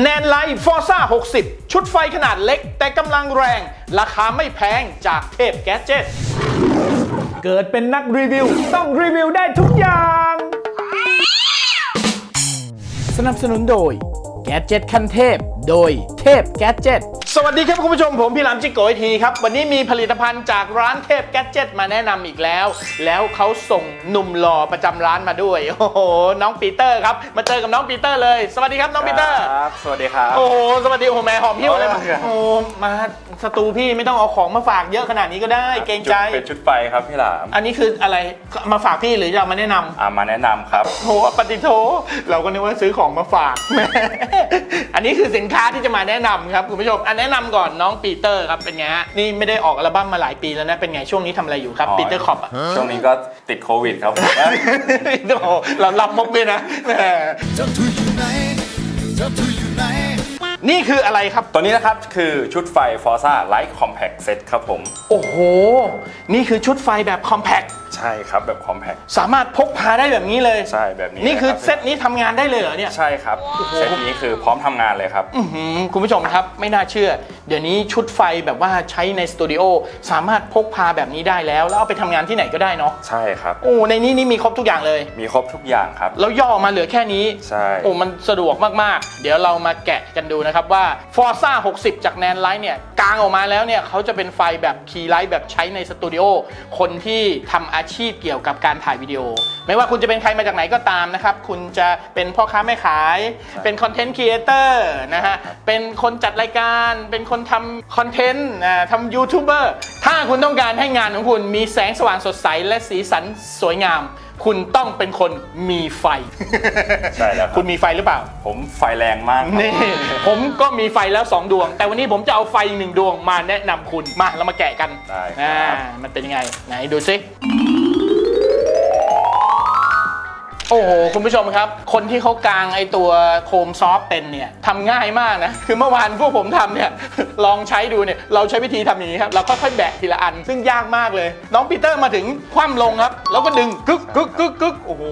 แนนไลท์ฟอร์ซ่า60 ชุดไฟขนาดเล็ก แต่กำลังแรง ราคาไม่แพงจากเทพแกจเจ็ตเกิดเป็นนักรีวิว ต้องรีวิวได้ทุกอย่าง สนับสนุนโดย แกจ็ตคันเทพ โดยเทพแกจ็ต สวัสดีครับคุณผู้ชมผมพี่หลามจิกโกยทีครับ วันนี้มีผลิตภัณฑ์จากร้านเทพแกจ็ตมาแนะนำอีกแล้ว แล้วเขาส่งหนุ่มหล่อประจำร้านมาด้วย โอ้โห น้องปีเตอร์ครับ มาเจอกับน้องปีเตอร์เลย สวัสดีครับน้องปีเตอร์ ครับ สวัสดีครับ โอ้โห สวัสดีโอ้โหแม่หอมหิ้วเลยโอ้ยโอ้โหมาสตูพี่ไม่ต้องเอาของมาฝากเยอะขนาดนี้ก็ได้ เกรงใจ เป็นชุดไฟครับพี่หลาม อันนี้คืออะไรมาฝากพี่หรือจะเอามาแนะนำอ่ามาแนะนำครับโหปฏิโทเราก็นึกว่าซื้อของมาฝากแหมอันนี้คือสินค้าที่จะมาแนะนำครับคุณผู้ชมอันแนะนำก่อนน้องปีเตอร์ครับเป็นไงฮะนี่ไม่ได้ออกอัลบั้มมาหลายปีแล้วนะเป็นไงช่วงนี้ทำอะไรอยู่ครับอ๋อปีเตอร์คอปอะช่วงนี้ก็ติดโควิดครับโอ้โหเรารับมุกด้วยนะแหมเจ้าทุยอยู่ไหนเจ้าทุยอยู่ไหน นี่คืออะไรครับ ตัวนี้นะครับคือชุดไฟ Forza Light Compact Set ครับผม โอ้โห นี่คือชุดไฟแบบคอมแพค ใช่ครับแบบ Compact สามารถพกพาได้แบบนี้เลย ใช่แบบนี้นี่คือลยรับเซตนี้ทำงานได้เลยเหรอเนี่ย ใช่ครับเซตนี้คือพร้อมทำงานเลยครับ อื้อหือคุณผู้ชมครับไม่น่าเชื่อ เดี๋ยวนี้ชุดไฟแบบว่าใช้ในสตูดิโอสามารถพกพาแบบนี้ได้แล้ว แล้วเอาไปทำงานที่ไหนก็ได้เนาะใช่ครับ โอ้ในนี้นี่มีครบทุกอย่างเลย มีครบทุกอย่างครับ แล้วย่อมาเหลือแค่นี้ ใช่ โอ้มันสะดวกมาก ๆ เดี๋ยวเรามาแกะกันดูนะครับว่า Forza 60 จากแนนไลท์เนี่ยกลางออกมาแล้วเนี่ยเขาจะเป็นไฟแบบคีย์ไลท์แบบใช้ในสตูดิโอคนที่ทำอาชีพเกี่ยวกับการถ่ายวิดีโอ ไม่ว่าคุณจะเป็นใครมาจากไหนก็ตามนะครับ คุณจะเป็นพ่อค้าแม่ขาย เป็นคอนเทนต์ครีเอเตอร์นะฮะ เป็นคนจัดรายการ เป็นคนทำคอนเทนต์อ่าทำยูทูบเบอร์ ถ้าคุณต้องการให้งานของคุณมีแสงสว่างสดใสและสีสันสวยงาม คุณต้องเป็นคนมีไฟ ใช่แล้วครับคุณมีไฟหรือเปล่า ผมไฟแรงมากครับ นี่ผมก็มีไฟแล้ว 2 ดวง แต่วันนี้ผมจะเอาไฟอีกหนึ่งดวงมาแนะนำคุณมาเรามาแกะกันได้ครับ อ่ามันเป็นยังไง ไหนดูซิ โอ้โหคุณผู้ชมครับ คนที่เขากางไอตัวโคมซอฟต์เป็นเนี่ยทำง่ายมากนะ คือเมื่อวานพวกผมทำเนี่ยลองใช้ดูเนี่ยเราใช้วิธีทำอย่างนี้ครับเราค่อยๆแบะทีละอัน ซึ่งยากมากเลย น้องปีเตอร์มาถึงคว่ำลงครับ แล้วก็ดึงกึกกึกกึกกึกโอ้โห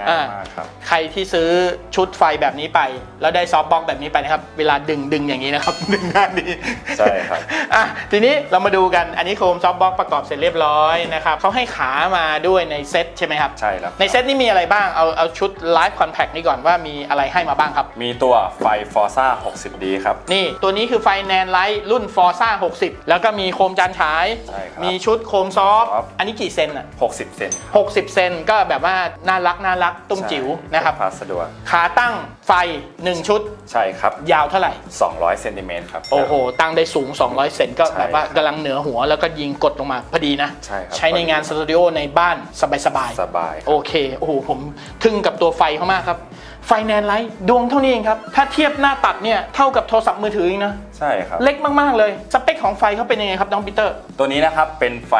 ง่ายอ่ามากครับ ใครที่ซื้อชุดไฟแบบนี้ไป แล้วได้ซอฟต์บ็อกซ์แบบนี้ไปนะครับ เวลาดึงดึงอย่างนี้นะครับ ดึงด้านนี้ใช่ครับ อะทีนี้เรามาดูกันอันนี้โคมซอฟต์บ็อกซ์ประกอบเสร็จเรียบร้อยนะครับเขาให้ขามาด้วยในเซ็ตใช่ไหมครับ ใช่แล้ว ในเซ็ตนี้มีอะไรบ้างเอาเอาชุด Live Compact นี่ก่อนว่ามีอะไรให้มาบ้างครับ มีตัวไฟ Forza 60D ครับ นี่ตัวนี้คือไฟแนนไลท์รุ่น Forza 60 แล้วก็มีโคมจานฉาย ใช่ครับมีชุดโคมซอฟต์ครับ อันนี้กี่เซนอะ60 เซน60 เซนก็แบบว่าน่ารักน่ารักตุ้มจิ๋วใช่นะครับพกพาสะดวกขาตั้งไฟ 1 ชุดใช่ครับ ยาวเท่าไหร่ 200เซนติเมตรครับ โอ้โห ตั้งได้สูง 200 เซนก็ใช่แบบว่ากำลังเหนือหัวแล้วก็ยิงกดลงมาพอดีนะ ใช่ครับ ใช้ในงานสตูดิโอในบ้านสบายสบายๆโอเค โอ้โห ผมทึ่งกับตัวไฟเขามากครับไฟแนนไลท์ดวงเท่านี้เองครับ ถ้าเทียบหน้าตัดเนี่ยเท่ากับโทรศัพท์มือถือเองนะใช่ครับ เล็กมากๆเลย สเปคของไฟเขาเป็นยังไงครับน้องปีเตอร์ ตัวนี้นะครับเป็นไฟ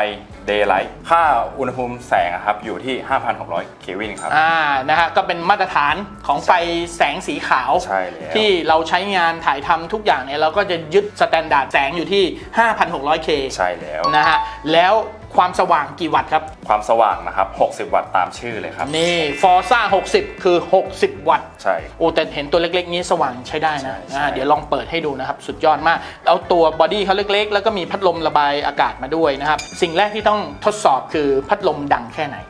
Daylight ค่าอุณหภูมิแสงอะครับอยู่ที่ 5,600 เควินครับอ่านะฮะก็เป็นมาตรฐานของไฟแสงสีขาวใช่แล้วที่เราใช้งานถ่ายทำทุกอย่างเนี่ยเราก็จะยึดสแตนดาร์ดแสงอยู่ที่ 5,600K ใช่แล้วนะฮะแล้ว ความสว่างกี่วัตต์ครับ ความสว่างนะครับ 60 วัตต์ตามชื่อเลยครับ นี่ Forza 60 คือ 60 วัตต์ ใช่ โอ้แต่เห็นตัวเล็กๆ นี้สว่างใช้ได้นะใช่ใช่อ่าเดี๋ยวลองเปิดให้ดูนะครับ สุดยอดมาก แล้วตัวบอดี้เขาเล็กๆ แล้วก็มีพัดลมระบายอากาศมาด้วยนะครับ สิ่งแรกที่ต้องทดสอบคือพัดลมดังแค่ไหนอ่า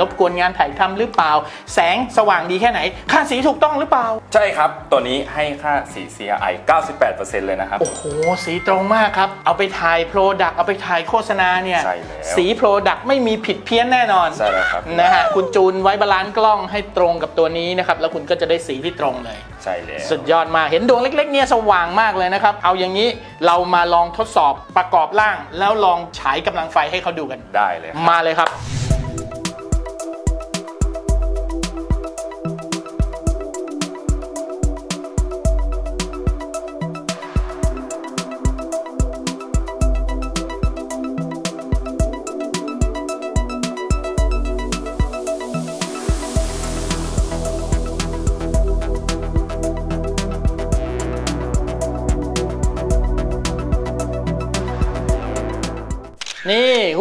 รบกวนงานถ่ายทำหรือเปล่า แสงสว่างดีแค่ไหน ค่าสีถูกต้องหรือเปล่า ใช่ครับ ตัวนี้ให้ค่าสี CRI 98%เลยนะครับ โอ้โห สีตรงมากครับ เอาไปถ่ายโปรดักเอาไปถ่ายโฆษณาเนี่ยใช่แล้วสีโปรดักไม่มีผิดเพี้ยนแน่นอนใช่แล้วครับ นะฮะคุณจูนไว้บาลานซ์กล้องให้ตรงกับตัวนี้นะครับแล้วคุณก็จะได้สีที่ตรงเลย ใช่แล้ว สุดยอดมาก เห็นดวงเล็กๆเนี่ยสว่างมากเลยนะครับ เอาอย่างนี้เรามาลองทดสอบประกอบร่าง แล้วลองฉายกำลังไฟให้เขาดูกัน ได้เลยครับ มาเลยครับ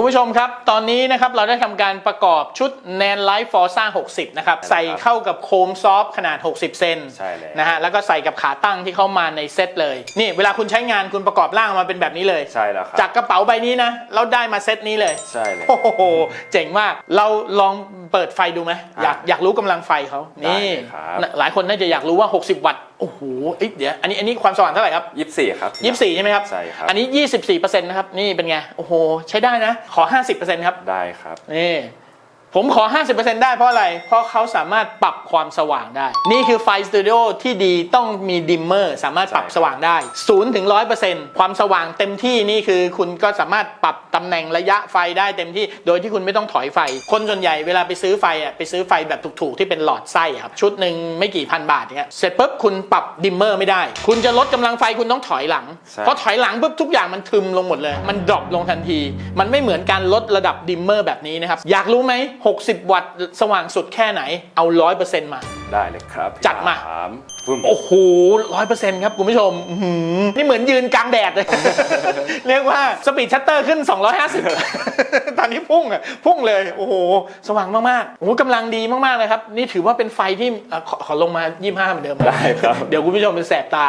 ผู้ชมครับ ตอนนี้นะครับเราได้ทำการประกอบชุด NAND Light Forza 60 นะครับใช่ใส่ครับเข้ากับโคมซอฟต์ขนาด 60 เซนใช่แล้วนะฮะแล้วก็ใส่กับขาตั้งที่เข้ามาในเซตเลย นี่เวลาคุณใช้งานคุณประกอบร่างออกมาเป็นแบบนี้เลยใช่แล้วครับจากกระเป๋าใบนี้นะเราได้มาเซตนี้เลยใช่เลยโอ้โหเจ๋งมากเราลองเปิดไฟดูไหมอยากอะอยากรู้กำลังไฟเขานี่ได้เลยครับหลายคนน่าจะอยากรู้ว่า 60 วัตต์โอ้โหเอ้ยเดี๋ยวอันนี้อันนี้ความสว่างเท่าไหร่ครับยี่สิบสี่ครับ24ใช่ไหมครับ ใช่ครับ อันนี้24%นะครับ นี่เป็นไง โอ้โห ใช้ได้นะ ขอ50%ครับ ได้ครับ นี่ ผมขอ 50%ได้เพราะอะไร เพราะเขาสามารถปรับความสว่างได้ นี่คือไฟสตูดิโอที่ดีต้องมีดิมเมอร์สามารถปรับใช่ครับสว่างได้0ถึง100%ความสว่างเต็มที่นี่คือคุณก็สามารถปรับตำแหน่งระยะไฟได้เต็มที่ โดยที่คุณไม่ต้องถอยไฟ คนส่วนใหญ่เวลาไปซื้อไฟอะไปซื้อไฟแบบถูกๆที่เป็นหลอดไส้อะครับชุดหนึ่งไม่กี่พันบาทเนี่ยเสร็จปุ๊บคุณปรับดิมเมอร์ไม่ได้ คุณจะลดกำลังไฟคุณต้องถอยหลังใช่เพราะถอยหลังปุ๊บทุกอย่างมันทึมลงหมดเลย มันดรอปลงทันที มันไม่เหมือนการลดระดับดิมเมอร์แบบนี้นะครับอยากรู้ไหม60 วัตต์สว่างสุดแค่ไหนเอา 100%มา ได้เลยครับจัดมาสาม ฟึ่มโอ้โหร้อยเปอร์เซ็นต์ครับคุณผู้ชมอื้อหือนี่เหมือนยืนกลางแดดเลย เรียกว่าสปีดชัตเตอร์ขึ้น 250 ตอนนี้พุ่งอะ พุ่งเลย โอ้โห สว่างมากๆโอ้โหกำลังดีมากๆเลยครับ นี่ถือว่าเป็นไฟที่เอ่อขอขอลงมา 25 เหมือนเดิมได้ครับ เดี๋ยวคุณผู้ชมเป็นแสบตา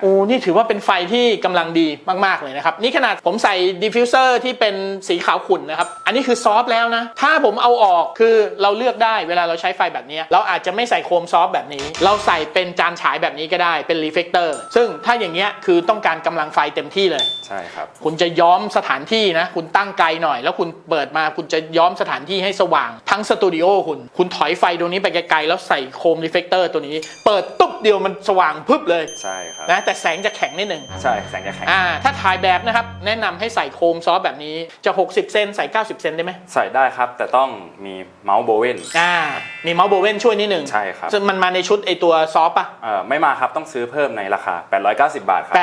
โอ้ นี่ถือว่าเป็นไฟที่กำลังดีมากๆเลยนะครับ นี่ขนาดผมใส่ดิฟฟิวเซอร์ที่เป็นสีขาวขุ่นนะครับ อันนี้คือซอฟต์แล้วนะ ถ้าผมเอาออกคือเราเลือกได้เวลาเราใช้ไฟแบบนี้ เราอาจจะไม่ใส่โคมซอฟต์แบบนี้ เราใส่เป็นจานฉายแบบนี้ก็ได้เป็นรีเฟกเตอร์ซึ่งถ้าอย่างเงี้ยคือต้องการกำลังไฟเต็มที่เลย ใช่ครับ คุณจะย้อมสถานที่นะคุณตั้งไกลหน่อย แล้วคุณเปิดมาคุณจะย้อมสถานที่ให้สว่าง ทั้งสตูดิโอคุณ คุณถอยไฟดวงนี้ไปไกลๆแล้วใส่โคมรีเฟกเตอร์ตัวนี้ เปิดตุ๊บเดียวมันสว่างพึบเลยใช่ครับนะแต่แสงจะแข็งนิดหนึ่งใช่แสงจะแข็งอ่าถ้าถ่ายแบบนะครับแนะนำให้ใส่โคมซอฟต์แบบนี้จะ 60 เซนใส่ 90 เซนได้ไหมใส่ได้ครับแต่ต้องมีเมาส์โบเวนอ่า มีเมาส์โบเวนช่วยนิดหนึ่งใช่ครับ ซึ่งมันมาในชุดไอตัวซอฟต์ปะเอ่อไม่มาครับต้องซื้อเพิ่มในราคา 890 บาทครับ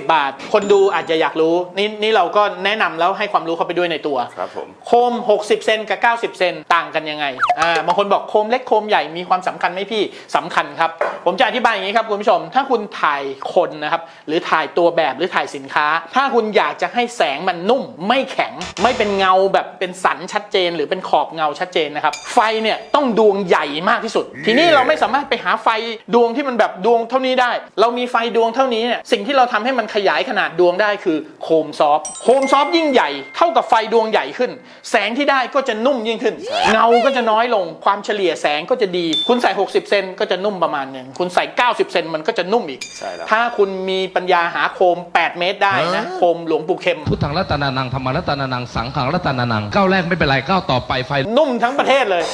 890 บาท คนดูอาจจะอยากรู้ นี่นี่เราก็แนะนำแล้วให้ความรู้เข้าไปด้วยในตัว ครับผม โคม 60 เซนกับ 90 เซนต่างกันยังไง อ่า บางคนบอกโคมเล็กโคมใหญ่มีความสำคัญไหมพี่สำคัญครับ ผมจะอธิบายอย่างนี้ครับคุณผู้ชม ถ้าคุณถ่ายคนนะครับ หรือถ่ายตัวแบบหรือถ่ายสินค้า ถ้าคุณอยากจะให้แสงมันนุ่ม ไม่แข็ง ไม่เป็นเงาแบบเป็นสันชัดเจน หรือเป็นขอบเงาชัดเจนนะครับ ไฟเนี่ยต้องดวงใหญ่มากที่สุด ทีนี้เราไม่สามารถไปหาไฟดวงที่มันแบบดวงเท่านี้ได้ เรามีไฟดวงเท่านี้เนี่ยสิ่งที่เราทำให้มันขยายขนาดดวงได้คือโคมซอฟต์โคมซอฟต์ยิ่งใหญ่เท่ากับไฟดวงใหญ่ขึ้น แสงที่ได้ก็จะนุ่มยิ่งขึ้น เงาก็จะน้อยลงความเฉลี่ยแสงก็จะดี คุณใส่ 60 เซนก็จะนุ่มประมาณหนึ่งคุณใส่ 90 เซนมันก็จะนุ่มอีกใช่แล้วถ้าคุณมีปัญญาหาโคม 8 เมตรได้นะโคมหลวงปู่เข็มพุทธังรัตนานังธรรมังรัตนานังสังขังรัตนานังก้าวแรกไม่เป็นไรก้าวต่อไปไฟนุ่มทั้งประเทศเลย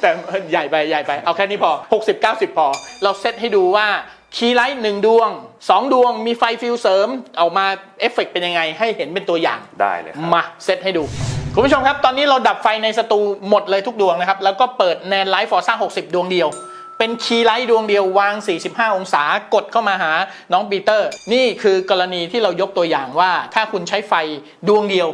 แต่ใหญ่ไปใหญ่ไป เอาแค่นี้พอ 60 90 พอ เราเซตให้ดูว่าคีย์ไลท์หนึ่งดวง 2 ดวงมีไฟฟิลเสริมออกมาเอฟเฟกต์เป็นยังไง ให้เห็นเป็นตัวอย่างได้เลยครับมาเซตให้ดู คุณผู้ชมครับ ตอนนี้เราดับไฟในสตูหมดเลยทุกดวงนะครับ แล้วก็เปิดแนนไลท์ฟอร์ซ่า60 ดวงเดียวเป็นคีย์ไลท์ดวงเดียววาง 45 องศากดเข้ามาหาน้องปีเตอร์ นี่คือกรณีที่เรายกตัวอย่างว่า ถ้าคุณใช้ไฟดวงเดียว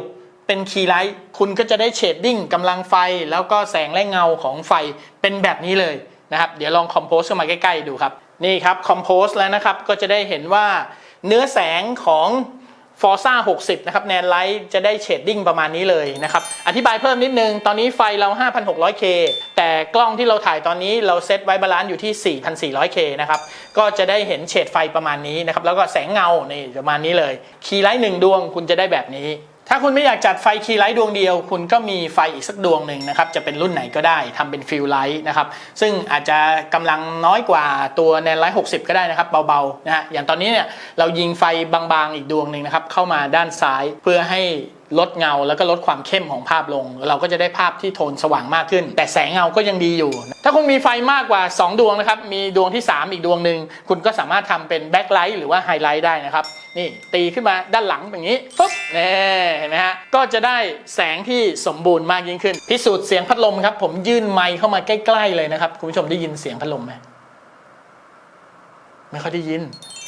เป็นคีย์ไลท์คุณก็จะได้เชดดิ้งกำลังไฟ แล้วก็แสงและเงาของไฟเป็นแบบนี้เลยนะครับ เดี๋ยวลองคอมโพสเข้ามาใกล้ๆดูครับ นี่ครับคอมโพสแล้วนะครับ ก็จะได้เห็นว่าเนื้อแสงของ Forza 60 นะครับแนนไลท์จะได้เชดดิ้งประมาณนี้เลยนะครับ อธิบายเพิ่มนิดนึง ตอนนี้ไฟเรา 5,600K แต่กล้องที่เราถ่ายตอนนี้เราเซตไว้บาลานซ์อยู่ที่ 4,400K นะครับ ก็จะได้เห็นเฉดไฟประมาณนี้นะครับ แล้วก็แสงเงานี่ประมาณนี้เลย คีย์ไลท์หนึ่งดวงคุณจะได้แบบนี้ ถ้าคุณไม่อยากจัดไฟคีย์ไลท์ดวงเดียว คุณก็มีไฟอีกสักดวงหนึ่งนะครับ จะเป็นรุ่นไหนก็ได้ทำเป็นฟิลไลท์นะครับ ซึ่งอาจจะกำลังน้อยกว่าตัวแนนไลท์60ก็ได้นะครับ เบาๆนะฮะอย่างตอนนี้เนี่ยเรายิงไฟบางๆอีกดวงหนึ่งนะครับ เข้ามาด้านซ้ายเพื่อให้ลดเงาแล้วก็ลดความเข้มของภาพลง เราก็จะได้ภาพที่โทนสว่างมากขึ้น แต่แสงเงาก็ยังดีอยู่ ถ้าคุณมีไฟมากกว่า 2 ดวงนะครับมีดวงที่ 3 อีกดวงหนึ่งคุณก็สามารถทำเป็นแบ็คไลท์หรือว่าไฮไลท์ได้นะครับ นี่ตีขึ้นมาด้านหลังอย่างนี้ปุ๊บนี่เห็นไหมฮะก็จะได้แสงที่สมบูรณ์มากยิ่งขึ้น พิสูจน์เสียงพัดลมครับผมยื่นไมค์เข้ามาใกล้ๆเลยนะครับคุณผู้ชมได้ยินเสียงพัดลมไหมไม่ค่อยได้ยิน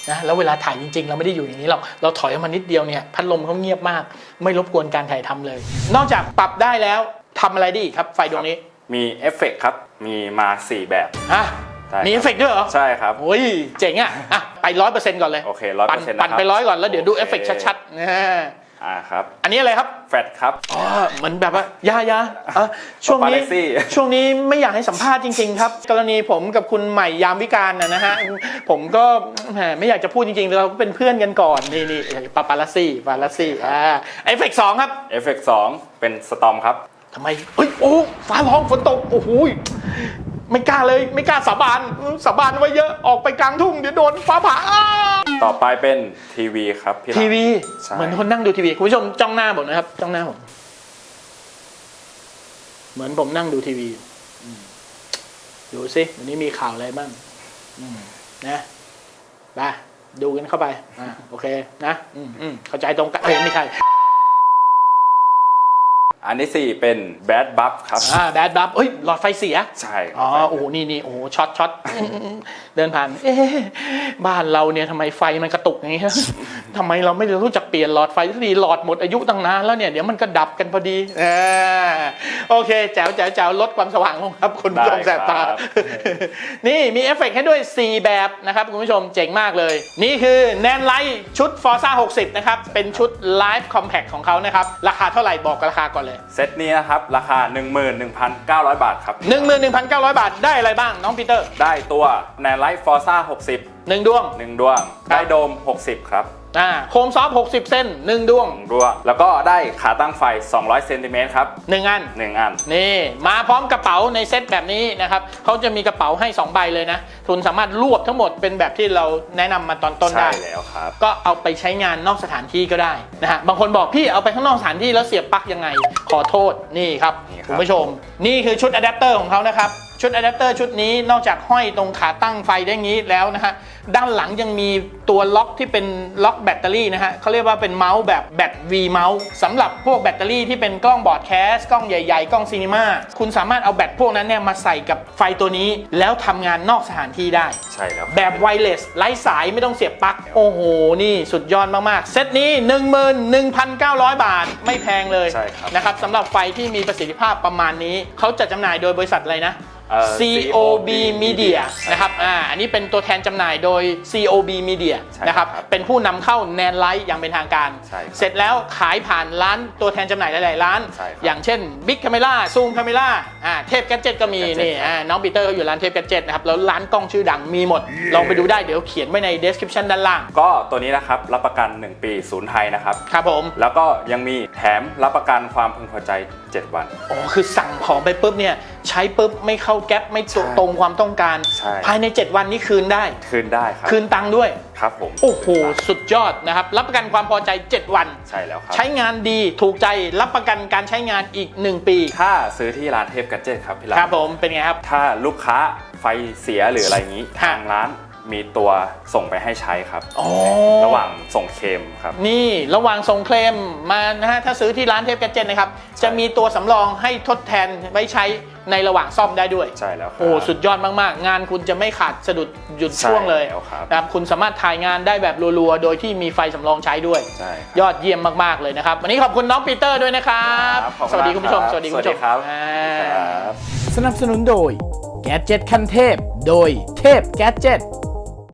นะแล้วเวลาถ่ายจริงๆ เราไม่ได้อยู่อย่างนี้หรอกเราถอยออกมานิดเดียวเนี่ยพัดลมเขาเงียบมาก ไม่รบกวนการถ่ายทำเลย นอกจากปรับได้แล้วทำอะไรได้อีกครับ ไฟดวงนี้มีเอฟเฟกต์ครับมีมา 4 แบบอะใช่ครับ มีเอฟเฟกต์ด้วยเหรอ ใช่ครับ โอ้ย เจ๋งอะอะไปร้อยเปอร์เซ็นต์ก่อนเลย โอเค100%ปั่นนะครับปั่นไปร้อยก่อนแล้วเดี๋ยวดูโอเคเอฟเฟกต์ชัดๆนะอ่าครับ อันนี้อะไรครับ แฟตครับ อ๋อ เหมือนแบบว่ายายาเอ่อช่วงนี้ Paparazzi ช่วงนี้ไม่อยากให้สัมภาษณ์จริง ๆ ครับ กรณีผมกับคุณใหม่ยามวิการนะนะฮะ ผมก็แหมไม่อยากจะพูดจริง ๆ เราก็เป็นเพื่อนกันก่อน นี่นี่ปาปาลัสซี่ปาลัสซี่อ่าเอฟเฟกสองครับ เอฟเฟกสองเป็นสตอมครับทำไมเฮ้ย โอ้ ฟ้าร้องฝนตก โอ้โหย ไม่กล้าเลยไม่กล้าสาบานสาบานไว้เยอะออกไปกลางทุ่งเดี๋ยวโดนฟ้าผ่าอ้าต่อไปเป็นทีวีครับพี่หลังทีวีใช่เหมือนคนนั่งดูทีวีคุณผู้ชมจ้องหน้าผมนะครับ จ้องหน้าผมเหมือนผมนั่งดูทีวีอืมดูสิวันนี้มีข่าวอะไรบ้างอืมนะไปดูกันเข้าไปอ่าโอเค นะ อืมอืมเข้าใจตรงกันเอ้ยไม่ใช่ อันที่สี่เป็นแบดบัฟครับ อ่าแบดบัฟเอ้ยหลอดไฟเสีย ใช่ครัอ๋อโอ้โหนี่นี่โอ้โหช็อตช็อตอืมอืมอืมเดินผ่าน เอ๊ะบ้านเราเนี่ยทำไมไฟมันกระตุกอย่างนี้ ทำไมเราไม่รู้จักเปลี่ยนหลอดไฟสักทีหลอดหมดอายุตั้งนานแล้วเนี่ยเดี๋ยวมันก็ดับกันพอดีอ่าโอเคแจ๋วแจ๋วแจ๋วลดความสว่างลงครับคุณผู้ชมแสบตา นี่มีเอฟเฟกต์ให้ด้วย 4 แบบนะครับ คุณผู้ชมเจ๋งมากเลย นี่คือแนนไลท์ชุด Forza 60 นะครับ เป็นชุด Live Compact ของเขานะครับ ราคาเท่าไหร่บอกราคาก่อนเลย เซตนี้นะครับ ราคา 11,900 บาทครับ 11,900 บาทได้อะไรบ้างน้องปีเตอร์ ได้ตัวแนนไลท์ฟอร์ซ่า60หนึ่งดวง 1 ดวง ได้โดม 60 ครับ อ่าโคมซอฟต์60 เส้น 1ดวง1ดวงแล้วก็ได้ขาตั้งไฟ 200เซนติเมตรครับ 1 อัน 1 อัน นี่มาพร้อมกระเป๋าในเซตแบบนี้นะครับเขาจะมีกระเป๋าให้ 2 ใบเลยนะคุณสามารถรวบทั้งหมดเป็นแบบที่เราแนะนำมาตอนต้นใช่ได้ แล้วครับ ก็เอาไปใช้งานนอกสถานที่ก็ได้นะฮะบางคนบอกพี่เอาไปข้างนอกสถานที่แล้วเสียบปลั๊กยังไง ขอโทษนี่ครับนี่ครับ คุณผู้ชม นี่คือชุดอะแดปเตอร์ของเขานะครับ ชุดอะแดปเตอร์ชุดนี้นอกจากห้อยตรงขาตั้งไฟได้งี้แล้วนะฮะด้านหลังยังมีตัวล็อกที่เป็นล็อกแบตเตอรี่นะฮะเขาเรียกว่าเป็นเมาส์แบบแบต V เมาส์สำหรับพวกแบตเตอรี่ที่เป็นกล้องบอร์ดแคสกล้องใหญ่ๆ กล้องซีนีมาคุณสามารถเอาแบตพวกนั้นเนี่ยมาใส่กับไฟตัวนี้ แล้วทำงานนอกสถานที่ได้ ใช่แล้วครับแบบไวเลสไร้สายไม่ต้องเสียบปลั๊กโอ้โห นี่สุดยอดมากๆ เซตนี้ 11,900 บาทไม่แพงเลยใช่ครับ นะครับสำหรับไฟที่มีประสิทธิภาพประมาณนี้เขาจัดจำหน่ายโดยบริษัทอะไรนะ เอ่อ COB Media ใช่นะครับอ่าอันนี้เป็นตัวแทนจำหน่ายโดย COB Media ใช่นะครับครับเป็นผู้นำเข้าแนนไลท์อย่างเป็นทางการ ใช่ครับเสร็จแล้วขายผ่านร้านตัวแทนจำหน่ายหลายๆร้าน ใช่ครับอย่างเช่น Big Camera Zoom Camera อ่าเทพแกจ e t ก็มี Gadget นี่ครับ อ่าน้องปีเตอร์ก็อยู่ร้านเทพแกจ e t นะครับแล้วร้านกล้องชื่อดังมีหมด ลองไปดูได้เดี๋ยวเขียนไว้ใน description ด้านล่างก็ตัวนี้นะครับรับประกัน 1 ปีศูนย์ไทยนะครับ ครับผม แล้วก็ยังมีแถมรับประกันความพึงพอใจ 7 วัน อ๋อ คือสั่งของไปปุ๊บเนี่ย ใช้ปุ๊บไม่เข้าแก๊ปไม่ตรงใช่ตรงความต้องการ ใช่ ภายใน 7 วันนี้คืนได้ คืนได้ครับคืนตังค์ด้วย ครับผมโอ้โห สุดยอดนะครับ รับประกันความพอใจ 7 วัน ใช่แล้วครับ ใช้งานดีถูกใจรับประกันการใช้งานอีก 1 ปี ถ้าซื้อที่ร้านเทพกัจเจตครับพี่รัครับผมเป็นไงครับ ถ้าลูกค้าไฟเสียหรืออะไรอย่างนี้ ฮะ ทางร้าน มีตัวส่งไปให้ใช้ครับ อ๋อ ระหว่างส่งเคลมครับ นี่ระหว่างส่งเคลมมานะฮะถ้าซื้อที่ร้านเทพแกจเจนนะครับ จะมีตัวสำรองให้ทดแทนไว้ใช้ในระหว่างซ่อมได้ด้วย ใช่แล้วครับ โอ้สุดยอดมากๆ งานคุณจะไม่ขาดสะดุดหยุดช่วงเลยใช่แล้วครับ นะครับคุณสามารถถ่ายงานได้แบบรัวๆ โดยที่มีไฟสำรองใช้ด้วย ใช่ครับ ยอดเยี่ยมมากๆเลยนะครับ วันนี้ขอบคุณน้องปีเตอร์ด้วยนะครับ ครับขอบคุณสวัสดีคุณผู้ชมมากครับสวัสดีคุณผู้ชมสวัสดีครับ อ่า ครับ สนับสนุนโดย แก d เจ็ตขั้นเทพ โดยเทพแก d เจ็ต